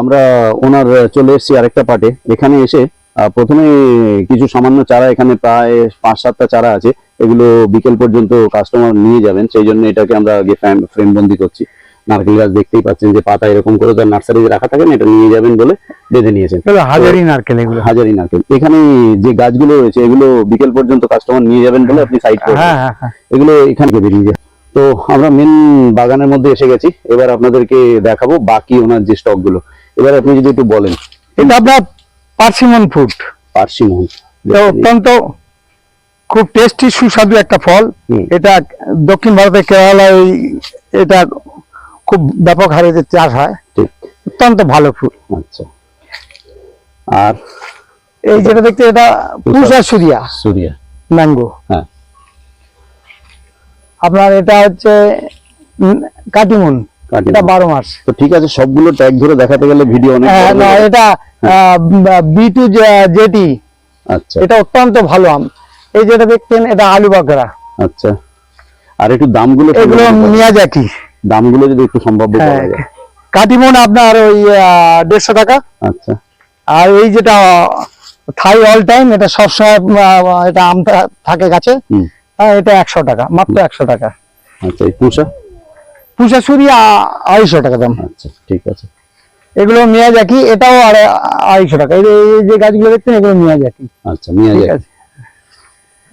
আমরা ওনার চলে এসেছি আরেকটা পার্টে এখানে এসে প্রথমে কিছু সামান্য চারা এখানে প্রায় পাঁচ সাতটা চারা আছে। এগুলো বিকেল পর্যন্ত কাস্টমার নিয়ে যাবেন। সেই জন্য এটাকে আমরা আগে ফ্রেম বন্দি করছি। নারকেল গাছ দেখতেই পাচ্ছেন যে পাতা এরকম করে তার নার্সারিতে রাখা থাকে না এটা নিয়ে যাবেন বলে বেঁধে নিয়েছেন। হাজারি নারকেল এগুলো। হাজারি নারকেল। এখানে যে গাছগুলো রয়েছে এগুলো বিকেল পর্যন্ত কাস্টমার নিয়ে যাবেন বলে আপনি সাইড করবেন। হ্যাঁ হ্যাঁ হ্যাঁ। এগুলো এখানে থেকে বেরিয়ে যায়। তো আমরা মেন বাগানের মধ্যে এসে গেছি। এবার আপনাদেরকে দেখাবো বাকি ওনার যে স্টকগুলো। এবার আপনি যদি একটু বলেন। এটা আপনার পার্সিমন ফুড পার্সি মোহন এটা অত্যন্ত খুব টেস্টি সুস্বাদু একটা ফল। এটা দক্ষিণ ভারতের কেরালায় এটা খুব ব্যাপক হারে যে চাষ হয়। ঠিক। অত্যন্ত ভালো ফুল আচ্ছা। আর এই যেটা দেখতে এটা পুষা সুরিয়া। সুরিয়া। ম্যাঙ্গো। হ্যাঁ। আপনার এটা হচ্ছে কাটিমুন। এটা বারো মাস। তো ঠিক আছে সবগুলো ট্যাগ ধরে দেখাতে গেলে ভিডিও অনেক হ্যাঁ, না এটা জেটি আচ্ছা। এটা অত্যন্ত ভালো আম। এই যেটা দেখছেন এটা আলু আচ্ছা। আর একটু দামগুলো এগুলো মিয়াজাকি। দামগুলো যদি একটু সম্ভাব্য হ্যাঁ যায় কাটিমন আপনার ওই দেড়শো টাকা। আচ্ছা। আর এই যেটা থাই অল টাইম এটা সবসময় এটা আম থা- থাকে গাছে। হ্যাঁ, এটা একশো টাকা মাত্র একশো টাকা। আচ্ছা এই পুষা। পুষাশুরি আড়াইশো টাকা দাম। আচ্ছা ঠিক আছে। এগুলো মিয়াজাকি এটাও আড়াই- আড়াইশো টাকা। এই যে- গাছগুলো দেখছেন এগুলো মিয়াজাকি আচ্ছা ঠিক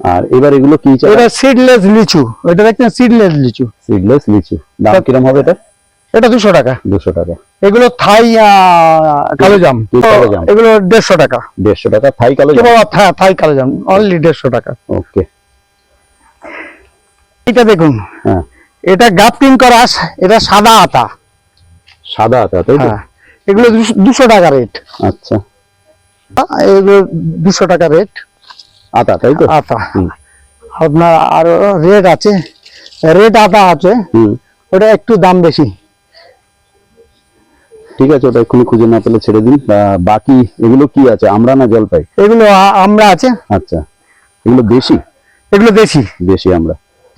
আর এবার এগুলো কি চাই এটা সিডলেস লিচু। এটা দেখছেন সিডলেস লিচু। সিডলেস লিচু। দাম কিরম হবে এটা? এটা দুশো টাকা। দুশো টাকা। এগুলো থাই কালো জাম। জাম? এগুলো দেড়শো টাকা। দেড়শো টাকা থাই কালো বাবা থা- থাই কালো জাম। অনলি দেড়শো টাকা। ওকে এটা দেখুন। হ্যাঁ। এটা গাপটিং করা এটা সাদা আতা। সাদা আতা তাই তো? হ্যাঁ। এগুলো দুশো- টাকা রেট আচ্ছা। এগুলো দুশো টাকা রেট আতা তাই তো? আতা। আপনার আরও রেট আছে। রেট আতা আছে। হুম। ওটা একটু দাম বেশি। ঠিক আছে ওটা এক্ষুনি খুঁজে না পেলে ছেড়ে দিন। বাকি এগুলো কি আছে? আমরা না জলপাই? এগুলো আমরা আছে। আচ্ছা। এগুলো দেশি? এগুলো দেশি। দেশি আমরা।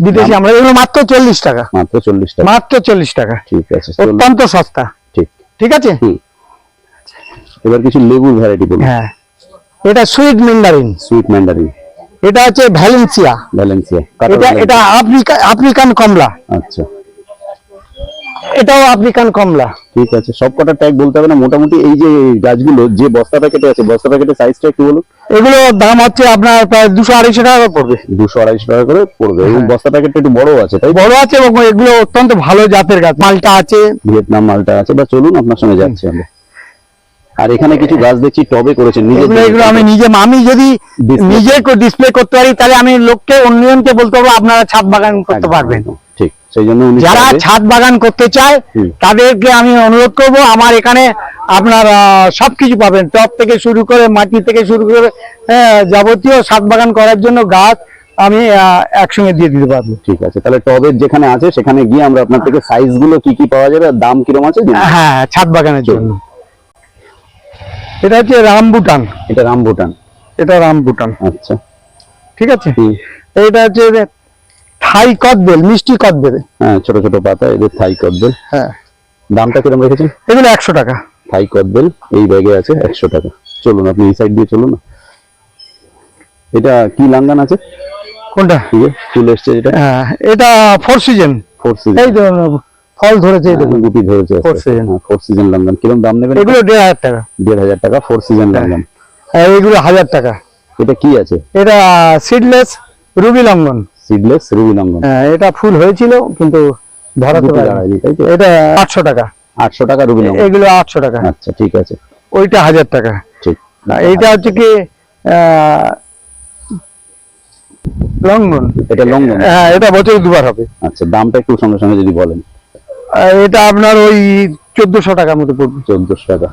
বিদেশি আমরা এগুলো মাত্র চল্লিশ টাকা। মাত্র চল্লিশ টাকা। মাত্র চল্লিশ টাকা। ঠিক আছে অত্যন্ত সস্তা। ঠিক। ঠিক আছে? এবার কিছু লেবুর ভ্যারাইটি বলুন। হ্যাঁ। এটা সুইট ম্যান্ডারিন সুইট ম্যান্ডারিন এটা হচ্ছে ভ্যালেন্সিয়া ভ্যালেন্সিয়া এটা এটা আফ্রিকা আফ্রিকান কমলা। আচ্ছা। এটাও আফ্রিকান কমলা। ঠিক আছে সব কটা ট্যাগ বলতে হবে না মোটামুটি এই যে গাছগুলো যে বস্তা প্যাকেটে আছে বস্তা প্যাকেটের সাইজটা একটু বলুন। এগুলো দাম হচ্ছে আপনার প্রায় দুশো আড়াইশো টাকা পড়বে। দুশো আড়াইশো টাকা করে পড়বে এবং হ্যাঁ। বস্তা প্যাকেটটা একটু বড় আছে তাই বড় আছে এবং এগুলো অত্যন্ত ভালো জাতের গাছ মালটা আছে। ভিয়েতনাম মালটা আছে বা চলুন আপনার সঙ্গে যাচ্ছি আমরা। আর এখানে কিছু গাছ দেখছি টবে করেছেন নিজে এগুলো আমি নিজে আমি যদি নিজে ডিসপ্লে করতে পারি তাহলে আমি লোককে অন্যজনকে বলতে পারব আপনারা ছাদ বাগান করতে পারবেন। সেই জন্য যারা ছাদ বাগান করতে চায়। তাদেরকে আমি অনুরোধ করব আমার এখানে আপনার সবকিছু পাবেন। টপ থেকে শুরু করে মাটি থেকে শুরু করে হ্যাঁ, যাবতীয় ছাদ বাগান করার জন্য গাছ আমি একসঙ্গে দিয়ে দিতে পারব। ঠিক আছে তাহলে টবের যেখানে আছে সেখানে গিয়ে আমরা আপনার থেকে সাইজগুলো কি কি পাওয়া যাবে আর দাম কিরম আছে জানি। হ্যাঁ ছাদ বাগানের জন্য। এটা হচ্ছে রামবুটান। এটা রামভুটান এটা রামবুটান। আচ্ছা। ঠিক আছে? এটা হচ্ছে থাই কদবেল মিষ্টি কদবেল। হ্যাঁ ছোট ছোট পাতা এদের থাই কদবেল। হ্যাঁ। দামটা কিরম রেখেছেন? এগুলো একশো টাকা। থাই কদবেল এই ব্যাগে আছে একশো টাকা। চলুন আপনি এই সাইড দিয়ে চলুন না। এটা কি লাঙ্গান আছে? কোনটা? চলে এসছে যেটা। হ্যাঁ এটা ফোর সিজন ফোর সিজন এই ফল ধরেছে এই দেখুন। গুটি ধরেছে। Four season। ফোর সিজন লাঙ্গান। কিরম দাম নেবেন? এগুলো দেড় হাজার টাকা। দেড় হাজার টাকা ফোর সিজন হ্যাঁ। লাঙ্গান। এগুলো হাজার টাকা। এটা কি আছে? এটা সিডলেস রুবি লঙ্ঘন সিডলেস রুবি হ্যাঁ, এটা ফুল হয়েছিল কিন্তু ধরাতে পারেনি। এটা আটশো টাকা। আটশো টাকা রুবি লাঙ্গন এগুলো আটশো টাকা। আচ্ছা ঠিক আছে। ওইটা হাজার টাকা। ঠিক। আর এইটা হচ্ছে কি লঙ্ঘন এটা লঙ্গন হ্যাঁ এটা বছরে দুবার হবে। আচ্ছা দামটা একটু সঙ্গে সঙ্গে যদি বলেন। এটা আপনার ওই চোদ্দশো টাকার মতো পড়বে। চোদ্দশো টাকা।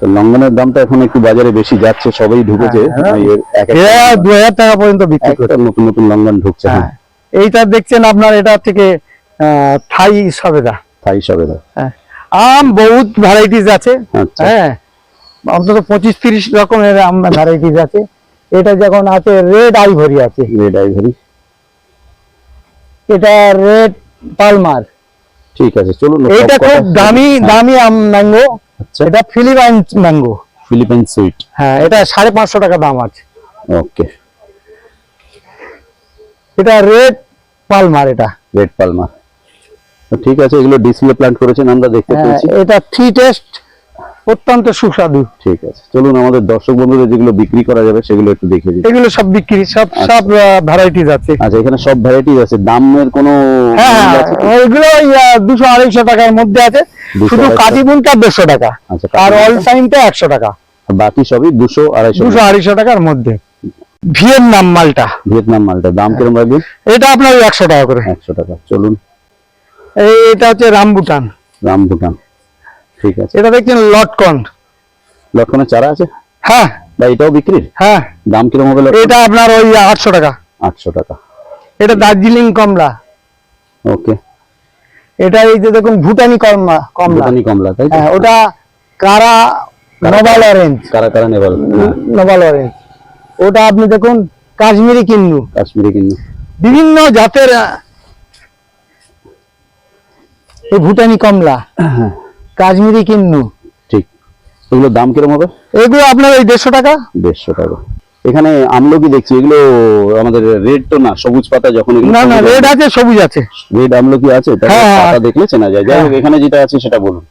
তো লঙ্গনের দামটা এখন একটু বাজারে বেশি যাচ্ছে সবাই ঢুকেছে। হ্যাঁ, একটা- দু হাজার টাকা পর্যন্ত বিক্রি করে নতুন নতুন লঙ্গন ঢুকছে। হ্যাঁ। হ্যাঁ এইটা দেখছেন আপনার এটা থেকে থাই সবেদা। তাই সবেদা। হ্যাঁ। আম বহুত ভ্যারাইটিস আছে। আচ্ছা। হ্যাঁ। অন্তত পঁচিশ তিরিশ রকমের আম ভ্যারাইটিস আছে। এটা যখন আছে রেড আইভরি আছে। রেড আইভরি এটা রেড পালমার ঠিক আছে চলুন এটা খুব দামি হ্যাঁ, দামি আম ম্যাঙ্গো এটা ফিলিপাইন ম্যাঙ্গো। Philippine sweet. হ্যাঁ এটা সাড়ে পাঁচশো টাকা দাম আছে। ওকে। এটা রেড পালমার এটা। Red palmer. ঠিক আছে এগুলো ডিসপ্লে প্ল্যান্ট করেছেন আমরা দেখতে পাচ্ছি পেয়েছি। এটা থ্রি টেস্ট অত্যন্ত সুস্বাদু। ঠিক আছে চলুন আমাদের দর্শক বন্ধুদের যেগুলো বিক্রি করা যাবে সেগুলো একটু দেখিয়ে দিই। এগুলো সব বিক্রি সব সব ভ্যারাইটিজ আছে। আচ্ছা এখানে সব ভ্যারাইটিস আছে দামের কোনো হ্যাঁ হ্যাঁ, আছে দুশো আড়াইশো টাকার মধ্যে আছে। শুধু 250 কাটিমুনটা দেড়শো টাকা। আচ্ছা আর অল টাইমটা একশো টাকা। বাকি সবই দুশো আড়াইশো দুশো আড়াইশো টাকার মধ্যে। ভিয়েতনাম মালটা। ভিয়েতনাম মালটা দাম কিরম রাখবেন এটা আপনার একশো টাকা করে। একশো টাকা চলুন। এই এটা হচ্ছে রামবুটান রাম ভুটান ঠিক আছে। এটা দেখছেন লটকন। লটকনের চারা আছে? হ্যাঁ। বা এটাও বিক্রির হ্যাঁ। দাম কিরম হবে? এটা আপনার ওই আটশো টাকা। আটশো টাকা। এটা দার্জিলিং কমলা। ওকে। এটা এই যে দেখুন ভুটানি কমলা কমলা। ভুটানি কমলা তাই হ্যাঁ ওটা কারা নোবাল অরেঞ্জ কারা কারা নেবাল? হ্যাঁ। নোবাল অরেঞ্জ ওটা আপনি দেখুন কাশ্মীরি কিন্নু। কাশ্মীরি কিন্তু বিভিন্ন জাতের এই ভুটানি কমলা। কাশ্মীরি কিন্নু। ঠিক। এগুলোর দাম কিরম হবে? এগুলো আপনার ওই দেড়শো টাকা। দেড়শো টাকা। এখানে আমলকি দেখছি? এগুলো আমাদের রেড তো না সবুজ পাতা যখন না না রেড আছে সবুজ আছে। রেড আমলকি আছে? হ্যাঁ, হ্যাঁ। পাতা দেখলে চেনা যায়। যাই হোক এখানে যেটা আছে সেটা বলুন।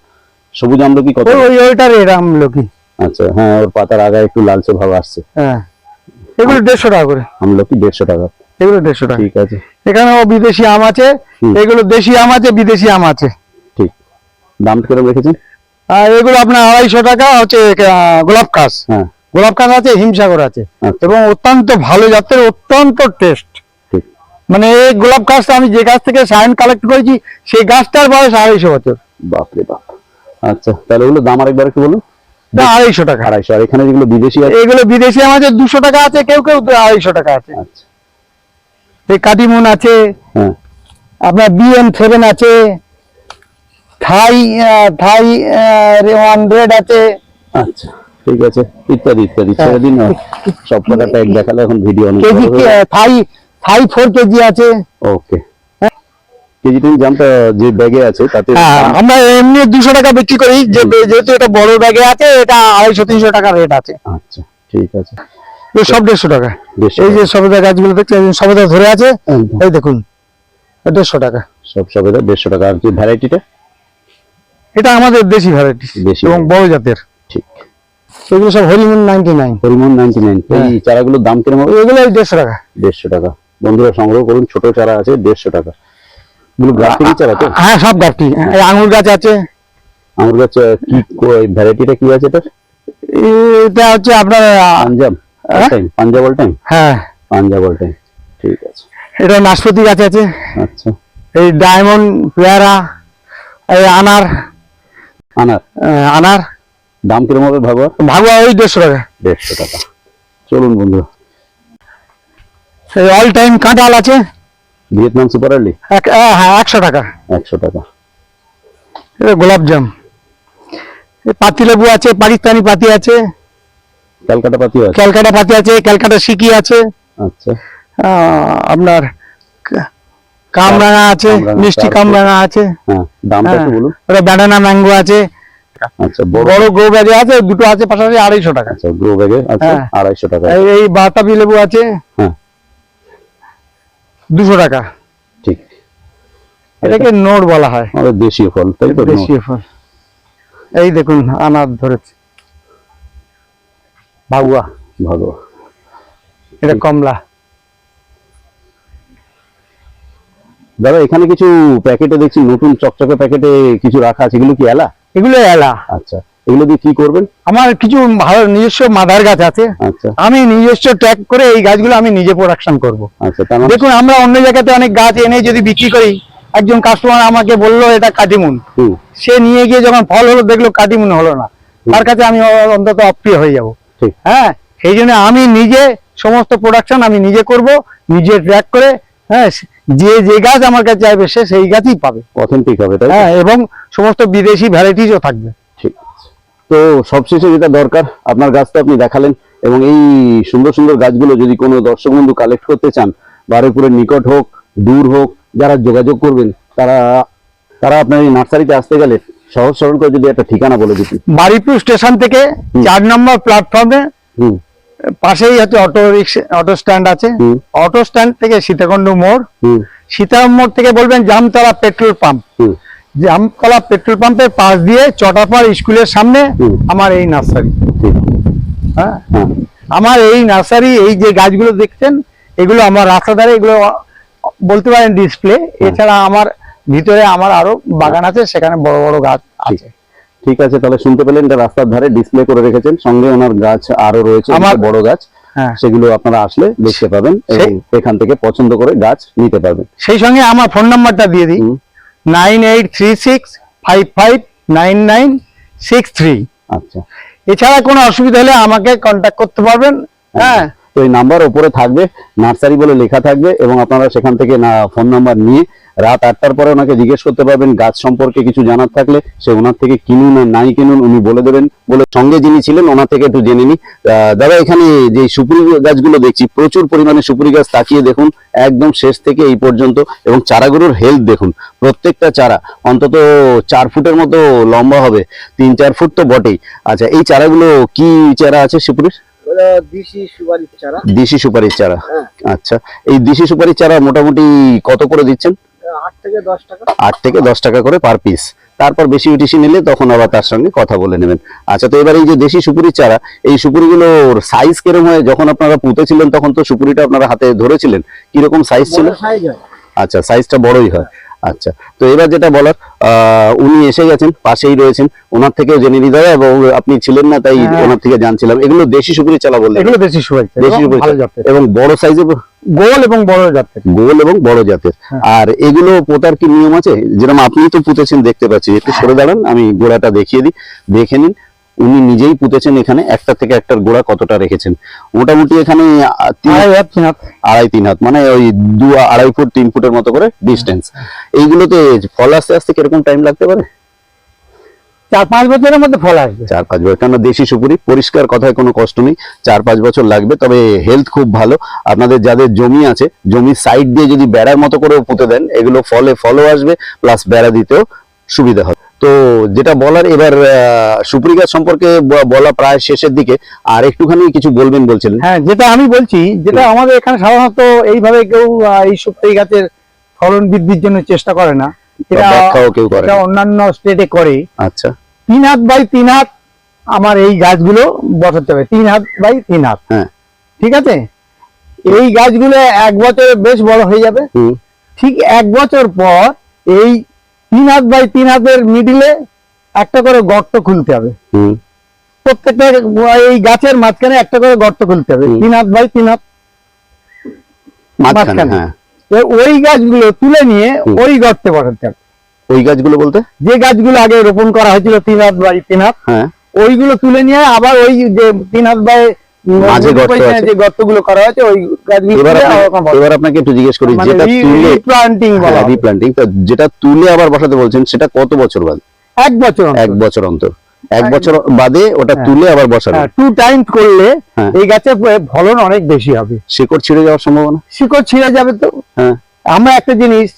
সবুজ আমলকি কত? ওই ওই ওইটা রেড আমলকি আচ্ছা হ্যাঁ ওর পাতার আগায় একটু লালচে ভাব আসছে। হ্যাঁ। এগুলো দেড়শো টাকা করে। আমলকি দেড়শো টাকা? এগুলো দেড়শো টাকা। ঠিক আছে। এখানেও বিদেশি আম আছে। এগুলো দেশি আম আছে বিদেশি আম আছে। দাম কিরম রেখেছেন? আর এগুলো আপনার আড়াইশো টাকা হচ্ছে গোলাপ কাশ হ্যাঁ। গোলাপ কাশ আছে হিমসাগর আছে। আচ্ছা। এবং অত্যন্ত ভালো জাতের অত্যন্ত টেস্ট মানে এই গোলাপ গাছটা আমি যে গাছ থেকে সাইন কালেক্ট করেছি সেই গাছটার বয়স আড়াইশো বছর। বাপরে বাপ। আচ্ছা তাহলে ওগুলো দাম আরেকবার একটু বলুন। আড়াইশো টাকা। আড়াইশো। আর এখানে যেগুলো বিদেশি আছে? এগুলো বিদেশি আমাদের দুশো টাকা আছে কেউ কেউ আড়াইশো টাকা আছে। আচ্ছা। এই কাটিমুন আছে। হ্যাঁ। আপনার বিএম সেভেন আছে। থাই থাই ওয়ান রেড আছে। আচ্ছা ঠিক আছে। ইত্যাদি ইত্যাদি ছেড়ে দিন না। সব কটা ট্যাগ দেখালে এখন ভিডিও অনেক KG Thai Thai four KG আছে। ওকে। কেজি টেন জামটা যে ব্যাগে আছে তাতে হ্যাঁ আমরা এমনি দুশো টাকা বিক্রি করি যে যেহেতু এটা বড় ব্যাগে আছে এটা আড়াইশো তিনশো টাকা রেট আছে। আচ্ছা ঠিক আছে। সব দেড়শো টাকা। এই যে সবেদা গাছগুলো দেখছেন সবেদা ধরে আছে। এই দেখুন দেড়শো টাকা। সব সবেদা দেড়শো টাকা। আর কি ভ্যারাইটিটা এটা আমাদের দেশি ভ্যারাইটি এবং বড় জাতের। ঠিক। এগুলো সব হরিমুন নাইনটি নাইন পরিমাণ নাইনটি নাইন এই হ্যাঁ। চারাগুলোর দাম কীরকম হবে? এগুলো দেড়শো টাকা। দেড়শো টাকা। বন্ধুরা সংগ্রহ করুন ছোট চারা আছে দেড়শো টাকা। এগুলো চারা তো? হ্যাঁ সব আঙুর গাছ আছে। কি ভ্যারাইটিটা কি আছে এটা এটা হচ্ছে আপনার Punjab? Time Punjab all time হ্যাঁ। পাঞ্জাব অল টাইম ঠিক আছে। এটা নাশপাতি গাছ আছে। আচ্ছা। এই ডায়মন্ড পেয়ারা এই আনার। আনার। আনার। দাম কীরকম হবে ভাবো ভাগুয়া ওই দেড়শো টাকা। দেড়শো টাকা। চলুন বন্ধু। অল টাইম কাঁঠাল আছে। ভিয়েতনাম সুপার আর্লি হ্যাঁ একশো টাকা। একশো টাকা। এটা গোলাপ জাম। এই পাতি লেবু আছে পাকিস্তানি পাতি আছে। ক্যালকাটা পাতি আছে? ক্যালকাটা পাতি আছে ক্যালকাটা সিকি আছে। আচ্ছা। আপনার কামরাঙা আছে মিষ্টি কামরাঙা আছে। হ্যাঁ দামটা একটু বলুন। ওটা ব্যানানা ম্যাঙ্গো আছে। আচ্ছা বড় বড় গো ব্যাগে আছে দুটো আছে পাশাপাশি আড়াইশো টাকা। আচ্ছা গ্রো ব্যাগে আচ্ছা হ্যাঁ। আড়াইশো টাকা। এই বাতাবি লেবু আছে। হ্যাঁ। দুশো টাকা। ঠিক। এটাকে নোট বলা হয়। দেশীয় ফল তাই তো? দেশীয় ফল। এই দেখুন আনার ধরেছে। ভাগুয়া ভালো এটা কমলা। দাদা এখানে কিছু প্যাকেটে দেখছি নতুন চকচকে প্যাকেটে কিছু রাখা আছে এগুলো কি এলা? এগুলো এলা। আচ্ছা এগুলো দিয়ে কি করবেন? আমার কিছু ভালো নিজস্ব মাদার গাছ আছে। আচ্ছা। আমি নিজস্ব ট্যাগ করে এই গাছগুলো আমি নিজে প্রোডাকশন করব। আচ্ছা মানে দেখুন আমরা অন্য জায়গাতে অনেক গাছ এনে যদি বিক্রি করি একজন কাস্টমার আমাকে বলল এটা কাটিমুন। সে নিয়ে গিয়ে যখন ফল হলো দেখল কাটিমুন হলো না। তার কাছে আমি অন্তত অপ্রিয় হয়ে যাব। ঠিক। হ্যাঁ সেই জন্য আমি নিজে সমস্ত প্রোডাকশন আমি নিজে করব নিজে ট্র্যাক করে হ্যাঁ যে যে গাছ আমার কাছে চাইবে সে সেই গাছই পাবে। অথেন্টিক হবে তাই হ্যাঁ এবং সমস্ত বিদেশি ভ্যারাইটিসও থাকবে। ঠিক। তো সবশেষে যেটা দরকার আপনার গাছ তো আপনি দেখালেন এবং এই সুন্দর সুন্দর গাছগুলো যদি কোনো দর্শক বন্ধু কালেক্ট করতে চান বারুইপুরের নিকট হোক দূর হোক যারা যোগাযোগ করবেন তারা তারা আপনার এই নার্সারিতে আসতে গেলে সহজ সরল করে যদি একটা ঠিকানা বলে দিতি বারিপুর স্টেশন থেকে। চার নম্বর প্ল্যাটফর্মে হুম। পাশেই হচ্ছে অটো রিক্সা অটো স্ট্যান্ড আছে। অটো স্ট্যান্ড থেকে সীতাকুণ্ড মোড়। সীতারাম মোড় থেকে বলবেন Jamtala petrol pump Jamtala petrol পাম্পের পাশ দিয়ে চটাপাড় স্কুলের সামনে আমার এই নার্সারি। হ্যাঁ? হ্যাঁ আমার এই নার্সারি এই যে গাছগুলো দেখছেন এগুলো আমার রাস্তা ধারে এগুলো বলতে পারেন ডিসপ্লে এছাড়া আমার ভিতরে আমার আরও বাগান আছে সেখানে বড় বড় গাছ আছে। ঠিক আছে তাহলে শুনতে পেলেন এটা রাস্তার ধারে ডিসপ্লে করে রেখেছেন। সঙ্গে ওনার গাছ আরও রয়েছে আমার- বড় গাছ। হ্যাঁ। সেগুলো আপনারা আসলে দেখতে পাবেন এবং এখান থেকে পছন্দ করে গাছ নিতে পারবেন। সেই সঙ্গে আমার ফোন নাম্বারটা দিয়ে দিই। Nine eight three six five five nine nine six three. আচ্ছা। এছাড়া কোনো অসুবিধা হলে আমাকে কন্ট্যাক্ট করতে পারবেন। হ্যাঁ। তো এই নাম্বার ওপরে থাকবে নার্সারি বলে লেখা থাকবে এবং আপনারা সেখান থেকে না ফোন নাম্বার নিয়ে রাত আটটার পরে ওনাকে জিজ্ঞেস করতে পারবেন গাছ সম্পর্কে কিছু জানার থাকলে সে ওনার থেকে কিনুন আর নাই কিনুন উনি বলে দেবেন বলে সঙ্গে যিনি ছিলেন ওনার থেকে একটু জেনে নি দাদা এখানে যে সুপুরি গাছগুলো দেখছি প্রচুর পরিমাণে সুপুরি গাছ তাকিয়ে দেখুন একদম শেষ থেকে এই পর্যন্ত এবং চারাগুলোর হেলথ দেখুন প্রত্যেকটা চারা অন্তত চার ফুটের মতো লম্বা হবে তিন চার ফুট তো বটেই। আচ্ছা এই চারাগুলো কি চারা আছে সুপুরির? ওরা দিশি সুপারির চারা। দেশি সুপারির চারা। হ্যাঁ। আচ্ছা এই দেশি সুপারির চারা মোটামুটি কত করে দিচ্ছেন? আট থেকে দশ টাকা। করে পার পিস তারপর বেশি বেশি নিলে তখন আবার তার সঙ্গে কথা বলে নেবেন। আচ্ছা তো এবার এই যে দেশি সুপুরির চারা এই সুপুরিগুলোর সাইজ কীরকম হয়? যখন আপনারা পুঁতেছিলেন তখন তো সুপুরিটা আপনারা হাতে ধরেছিলেন। কীরকম সাইজ ছিল? আচ্ছা সাইজটা বড়ই হয়। আচ্ছা তো এবার যেটা বলার আহ, উনি এসে গেছেন পাশেই রয়েছেন। ওনার থেকেও জেনে নিতে হবে এবং আপনি ছিলেন না তাই হ্যাঁ। ওনার থেকে জানছিলাম। এগুলো দেশি সুপুরি চালা বললেন। এগুলো দেশি শুভেচ্ছা দেশি সুপুরি এবং বড় সাইজের গোল এবং বড় জাতের। গোল এবং বড় জাতের। হ্যাঁ। আর এগুলো পোতার কি নিয়ম আছে? যেরকম আপনি তো পুঁতেছেন দেখতে পাচ্ছি। একটু সরে দাঁড়ান আমি গোড়াটা দেখিয়ে দিই। দেখে নিন উনি নিজেই পুঁতেছেন এখানে একটা থেকে একটার গোড়া কতটা রেখেছেন? মোটামুটি এখানে আড়াই তিন হাত। আড়াই তিন হাত মানে ওই দু আড়াই ফুট তিন ফুটের মতো করে ডিস্টেন্স এইগুলোতে ফল আসতে আসতে কীরকম টাইম লাগতে পারে? চার পাঁচ বছরের মধ্যে ফল আসবে। চার পাঁচ বছর। কেন দেশি সুপুরি পরিষ্কার কথায় কোনো কষ্ট নেই। চার পাঁচ বছর লাগবে তবে হেলথ খুব ভালো। আপনাদের যাদের জমি আছে জমির সাইড দিয়ে যদি বেড়ার মতো করেও পুঁতে দেন এগুলো ফলে ফলও আসবে প্লাস বেড়া দিতেও সুবিধা হবে। তো যেটা বলার এবার সুপুরি গাছ সম্পর্কে বলা প্রায় শেষের দিকে। আর একটুখানি কিছু বলবেন বলছিলেন। হ্যাঁ যেটা আমি বলছি যেটা আমাদের এখানে সাধারণত এইভাবে কেউ এই সুপারি গাছের ফলন বৃদ্ধির জন্য চেষ্টা করে না। এটা। অন্যান্য স্টেটে করে আচ্ছা। তিন হাত বাই তিন হাত আমার এই গাছগুলো বসাতে হবে। তিন হাত বাই তিন হাত। হ্যাঁ। ঠিক আছে? এই গাছগুলো এক বছরে বেশ বড় হয়ে যাবে। ঠিক এক বছর পর এই তিন হাত বাই তিন হাতের মিডিলে একটা করে গর্ত খুলতে হবে। হুম। প্রত্যেকটা এই গাছের মাঝখানে একটা করে গর্ত খুলতে হবে। তিন হাত বাই তিন হাত। মাঝখানে। হ্যাঁ। ওই গাছগুলো তুলে নিয়ে ওই গর্তে বসাতে হবে। ওই গাছগুলো বলতে? যে গাছগুলো আগে রোপণ করা হয়েছিল তিন হাত বাই তিন হাত হ্যাঁ। ওইগুলো তুলে নিয়ে আবার ওই যে তিন হাত বাই মাঝে গর্ত ওইখানে আছে। যে গর্তগুলো করা হয়েছে ওই গাছগুলো এবার তুলে আপনি- আবার ওখানে বসাতে এবার আপনাকে একটু জিজ্ঞেস করি হবে। যেটা তুলে রিপ্লান্টিং বলা রিপ্লান্টিং তো যেটা তুলে আবার বসাতে বলছেন সেটা কত বছর বাদে? এক বছর এক বছর অন্তর। এক বছর বাদে ওটা হ্যাঁ। তুলে আবার বসানো টু টাইমস করলে হ্যাঁ। এই গাছের ফলন অনেক বেশি হবে। শিকড় ছিঁড়ে যাওয়ার সম্ভাবনা? শিকড় ছিঁড়ে যাবে তো। হ্যাঁ। আমরা একটা জিনিস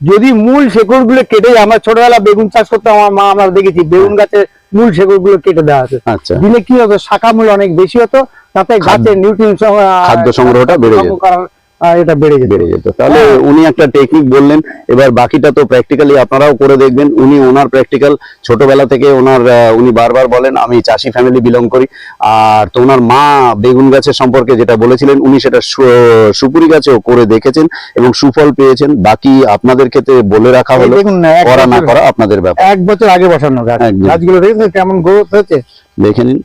যদি মূল শেকড়গুলো কেটে যায়, আমরা ছোটবেলা বেগুন চাষ করতে আমার মা আমরা দেখেছি বেগুন গাছের মূল শেকড়গুলো কেটে দেওয়া আছে আচ্ছা। দিলে কি হতো? শাখা মূল অনেক বেশি হতো তাতে গাছের নিউট্রিন খাদ্য সংগ্রহটা বেড়ে যেত। এটা বেড়ে যেত। বেড়ে যেত। তাহলে হ্যাঁ। উনি একটা টেকনিক বললেন এবার বাকিটা তো প্র্যাকটিক্যালি আপনারাও করে দেখবেন। উনি ওনার প্র্যাকটিক্যাল ছোটবেলা থেকে ওনার উনি বারবার বলেন আমি চাষি ফ্যামিলি বিলং করি। আর তো ওনার মা বেগুন গাছের সম্পর্কে যেটা বলেছিলেন উনি সেটা সুপুরি গাছেও করে দেখেছেন এবং সুফল পেয়েছেন। বাকি আপনাদের ক্ষেত্রে বলে রাখা হলো করা না করা আপনাদের ব্যাপার। এক বছর আগে বসানো গাছ। গাছগুলো দেখেছেন কেমন গ্রোথ হয়েছে দেখে নিন।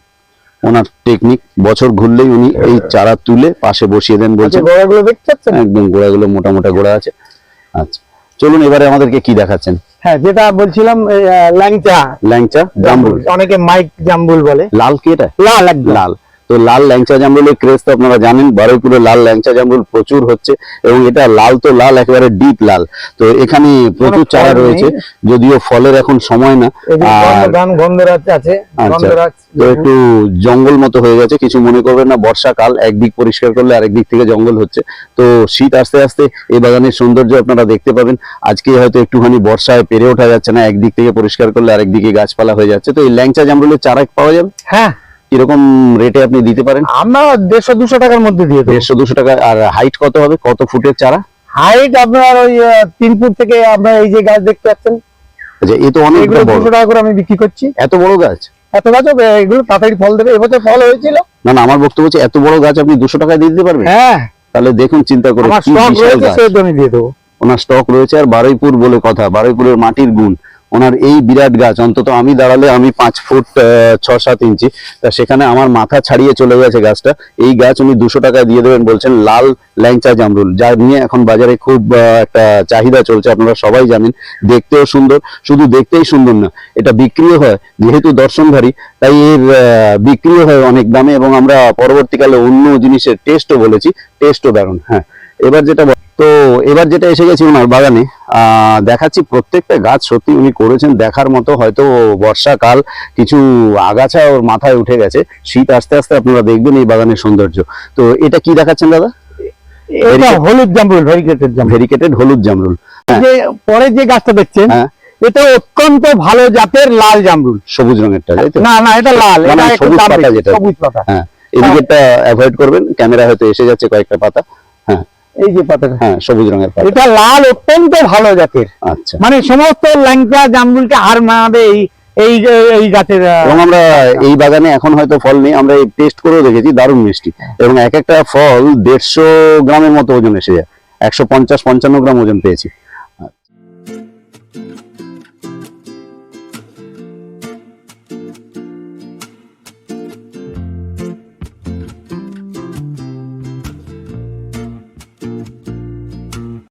ওনার টেকনিক বছর ঘুরলেই উনি এই চারা তুলে পাশে বসিয়ে দেন বলছে বলছেন গোড়াগুলো দেখতে পাচ্ছেন? একদম গোড়াগুলো মোটা মোটা গোড়া আছে। আচ্ছা চলুন এবারে আমাদেরকে কি দেখাচ্ছেন? হ্যাঁ যেটা বলছিলাম ল্যাংচা। ল্যাংচা জাম্বুল অনেকে মাইক জাম্বুল বলে। লাল কি এটা? লাল লাল। তো লাল ল্যাংচা জামরুলের ক্রেজ তো আপনারা জানেন বারুইপুরে লাল ল্যাংচা জামরুল প্রচুর হচ্ছে এবং এটা লাল তো লাল একেবারে ডিপ লাল। তো এখানে প্রচুর চারা রয়েছে যদিও ফলের এখন সময় না। আর আছে। আচ্ছা। তো একটু জঙ্গল মতো হয়ে গেছে কিছু মনে করবেন না বর্ষাকাল একদিক পরিষ্কার করলে আরেক দিক থেকে জঙ্গল হচ্ছে। তো শীত আস্তে আস্তে এই বাগানের সৌন্দর্য আপনারা দেখতে পাবেন। আজকে হয়তো একটুখানি বর্ষায় পেরে ওঠা যাচ্ছে না একদিক থেকে পরিষ্কার করলে আরেক দিকে গাছপালা হয়ে যাচ্ছে। তো এই ল্যাংচা জামরুলের চারা পাওয়া যাবে? হ্যাঁ কীরকম রেটে আপনি দিতে পারেন? আমরা দেড়শো দুশো টাকার মধ্যে দিয়ে দেড়শো দুশো টাকা আর হাইট কত হবে? কত ফুটের চারা? হাইট আপনার ওই তিন ফুট থেকে আপনার এই যে গাছ দেখতে পাচ্ছেন। আচ্ছা এ তো অনেকটা দুশো টাকা করে আমি বিক্রি করছি। এত বড় গাছ? এত গাছ এগুলো তাড়াতাড়ি ফল দেবে। এবছর ফল হয়েছিল। না না আমার বক্তব্য হচ্ছে এত বড় গাছ আপনি দুশো টাকায় দিয়ে দিতে পারবেন? হ্যাঁ। তাহলে দেখুন চিন্তা করে দিয়ে দেবো। ওনার স্টক রয়েছে আর বারুইপুর বলে কথা বারুইপুরের মাটির গুণ। ওনার এই বিরাট গাছ, অন্তত আমি দাঁড়ালে আমি পাঁচ ফুট ছ সাত ইঞ্চি। তা সেখানে আমার মাথা ছাড়িয়ে চলে গেছে গাছটা। এই গাছ উনি দুশো টাকায় দিয়ে দেবেন, বলছেন লাল ল্যাংচা জামরুল, যা নিয়ে এখন বাজারে খুব একটা চাহিদা চলছে, আপনারা সবাই জানেন। দেখতেও সুন্দর, শুধু দেখতেই সুন্দর না, এটা বিক্রিও হয়, যেহেতু দর্শনধারী, তাই এর বিক্রিও হয় অনেক দামে, এবং আমরা পরবর্তীকালে অন্য জিনিসের টেস্টও বলেছি টেস্টও দারুণ হ্যাঁ। এবার যেটা তো এবার যেটা এসে গেছি ওনার বাগানে দেখাচ্ছি প্রত্যেকটা গাছ সত্যি উনি করেছেন। দেখার মতো হয়তো বর্ষাকাল কিছু আগাছা ওর মাথায় উঠে গেছে। শীত আস্তে আস্তে আপনারা দেখবেন এই বাগানের সৌন্দর্য। তো এটা কি দেখাচ্ছেন দাদা? এটা হলুদ জামরুল ভেরিকেটেড ভেরিকেটেড হলুদ জামরুল। হ্যাঁ। পরে যে গাছটা দেখছেন হ্যাঁ। এটা অত্যন্ত ভালো জাতের লাল জামরুল। সবুজ রঙেরটা না না এটা লাল মানে এটা একটু সবুজ পাতা যেটা। সবুজ পাতা। হ্যাঁ। এদিকেরটা অ্যাভয়েড করবেন ক্যামেরা হয়তো এসে যাচ্ছে কয়েকটা পাতা। এই যে পাতাটা হ্যাঁ সবুজ রঙের পাতা। এটা লাল অত্যন্ত ভালো জাতের। আচ্ছা। মানে সমস্ত ল্যাংচা জামরুলকে আর মানাবে এই এই এই গাছের আহ, এবং আমরা এই বাগানে এখন হয়তো ফল নেই আমরা এই টেস্ট করেও দেখেছি দারুণ মিষ্টি। এবং এক একটা ফল দেড়শো গ্রামের মতো ওজন এসে যায়। একশো পঞ্চাশ পঞ্চান্ন গ্রাম ওজন পেয়েছি।